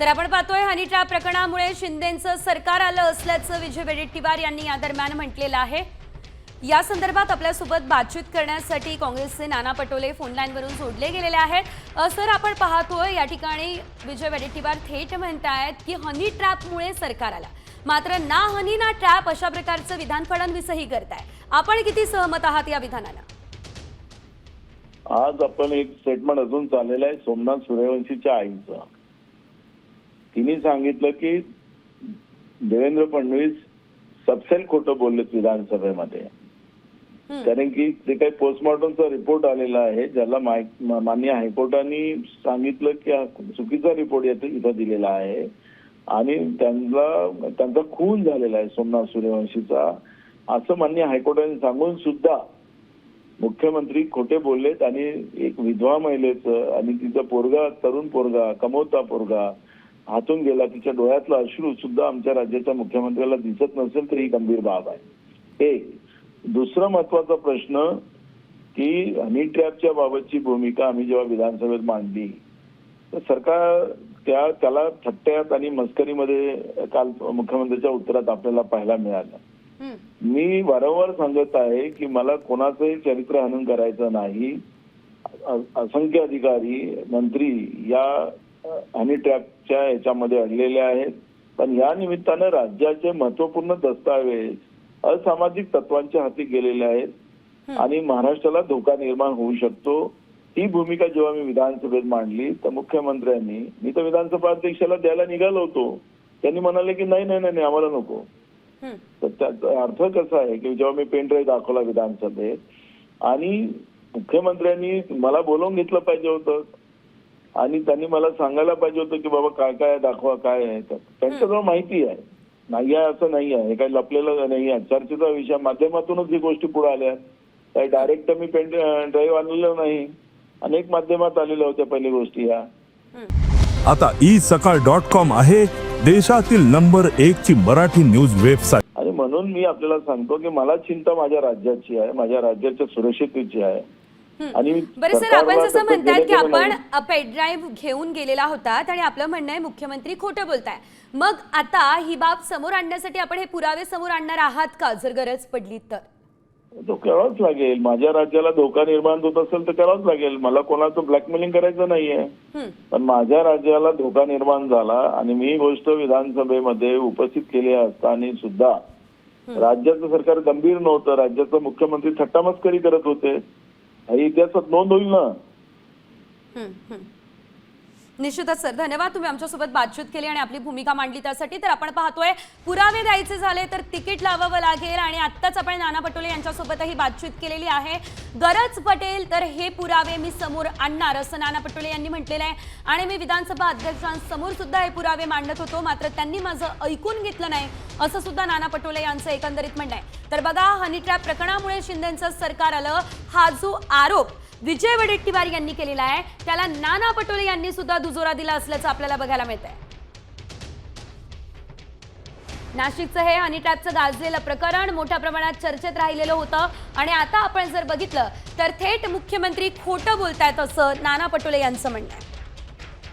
तर आपण पाहतोय हनी ट्रॅप प्रकरणामुळे शिंदेचं सरकार आलं असल्याचं विजय वडेट्टीवार यांनी या दरम्यान म्हटलेलं आहे. या संदर्भात आपल्यासोबत बातचीत करण्यासाठी काँग्रेसचे नाना पटोले फोनलाईनवरून जोडले गेलेले आहेत. सर आपण पाहतोय या ठिकाणी विजय वडेट्टीवार थेट म्हणतायत की हनी ट्रॅपमुळे सरकार आला. मात्र ना हनी ना ट्रॅप अशा प्रकारचं विधान फडणवीसही करताय. आपण किती सहमत आहात या विधानाला आज आपण एक स्टेटमेंट अजून चाललेलं आहे सोमनाथ सूर्यवंशीच्या आईचं. तिने सांगितलं की देवेंद्र फडणवीस सबसेल खोटं बोललेत विधानसभेमध्ये. कारण की ते काही पोस्टमॉर्टमचा रिपोर्ट आलेला आहे ज्याला मान्य हायकोर्टाने सांगितलं की हा चुकीचा रिपोर्ट इथं दिलेला आहे. आणि त्यांना त्यांचा खून झालेला आहे सोमनाथ सूर्यवंशीचा. असं मान्य हायकोर्टाने सांगून सुद्धा मुख्यमंत्री खोटे बोललेत. आणि एक विधवा महिलेचं आणि तिचा पोरगा तरुण पोरगा कमवता पोरगा हातून गेला तिच्या डोळ्यातला अश्रू सुद्धा आमच्या राज्याच्या मुख्यमंत्र्याला दिसत नसेल तर ही गंभीर बाब आहे. एक दुसरा महत्त्वाचा प्रश्न की हनी ट्रॅपच्या बाबतची भूमिका आम्ही जेव्हा विधानसभेत मांडली तर सरकार त्या त्याला थट्ट्यात आणि मस्करीमध्ये काल मुख्यमंत्र्यांच्या उत्तरात आपल्याला पाहायला मिळालं. मी वारंवार सांगत आहे की मला कोणाचंही चरित्र हनन करायचं नाही. असंख्य अधिकारी मंत्री या हनी ट्रॅपच्या याच्यामध्ये अडलेले आहेत. पण या निमित्तानं राज्याचे महत्त्वपूर्ण दस्तावेज असामाजिक तत्वांच्या हाती गेलेले आहेत. आणि महाराष्ट्राला धोका निर्माण होऊ शकतो. ही भूमिका जेव्हा मी विधानसभेत मांडली तर मुख्यमंत्र्यांनी मी तर विधानसभा अध्यक्षाला द्यायला निघालो होतो. त्यांनी म्हणाले की नाही नाही नाही आम्हाला नको. तर त्याचा अर्थ कसा आहे की जेव्हा मी पेन ड्राईव्ह दाखवला विधानसभेत आणि मुख्यमंत्र्यांनी मला बोलवून घेतलं पाहिजे होतं. आणि त्यांनी मला सांगायला पाहिजे होतं की बाबा काय काय दाखवा काय आहे तर. त्यांच्याजवळ माहिती आहे. नाही आहे असं नाही आहे. हे काही लपलेलं नाही आहे. चर्चेचा विषय माध्यमातूनच ही गोष्टी पुढे आल्या काही डायरेक्ट मी पेन ड्राईव्ह आणलेलं नाही. अनेक माध्यमात आलेल्या होत्या पहिली गोष्टी या. आता ई सकाळ डॉट कॉम आहे देशातील नंबर एक ची मराठी न्यूज वेबसाईट आणि म्हणून मी आपल्याला सांगतो की मला चिंता माझ्या राज्याची आहे माझ्या राज्याच्या सुरक्षिततेची आहे. आणि बरं सर आपण जसं तसं म्हणताय की आपण. पेनड्राईव्ह घेऊन गेलेला होतात आणि आपलं म्हणणं आहे मुख्यमंत्री खोटं बोलताय. मग आता ही बाब समोर आणण्यासाठी आपण हे पुरावे समोर आणणार आहात का जर गरज पडली तर? तो करावाच लागेल. माझ्या राज्याला धोका निर्माण होत असेल तर करावंच लागेल. मला कोणाचं ब्लॅकमेलिंग करायचं नाहीये. पण माझ्या राज्याला धोका निर्माण झाला आणि मी गोष्ट विधानसभेमध्ये उपस्थित केली असताना सुद्धा राज्याचं सरकार गंभीर नव्हतं. राज्याचा मुख्यमंत्री थट्टामस्करी करत होते. ही इतिहासात नोंद होईल ना हं, हं. निश्चितच सर. धन्यवाद. तुम्ही आमच्यासोबत बातचीत केली आणि आपली भूमिका मांडली. त्यासाठी तर आपण पाहतोय पुरावे द्यायचे झाले तर तिकीट लावावं लागेल आणि आत्ताच आपण नाना पटोले यांच्यासोबतही बातचीत केलेली आहे. गरज पटेल तर हे पुरावे मी समोर आणणार असं नाना पटोले यांनी म्हटलेलं आहे. आणि मी विधानसभा अध्यक्षांसमोर सुद्धा हे पुरावे मांडत होतो मात्र त्यांनी माझं ऐकून घेतलं नाही असं सुद्धा नाना पटोले यांचं एकंदरीत म्हणणं आहे. तर बघा हनी ट्रॅप प्रकरणामुळे शिंदेचं सरकार आलं. हा जो आरोप विजय वडेट्टीवार यांनी केलेला आहे. त्याला नाना पटोले यांनी सुद्धा दुजोरा दिला असल्याचं आपल्याला बघायला मिळत आहे नाशिकचं हे हनीटॅपचं गाजलेलं प्रकरण मोठ्या प्रमाणात चर्चेत राहिलेलं होतं. आणि आता आपण जर बघितलं तर थेट मुख्यमंत्री खोटं बोलतायत असं नाना पटोले यांचं म्हणणं आहे.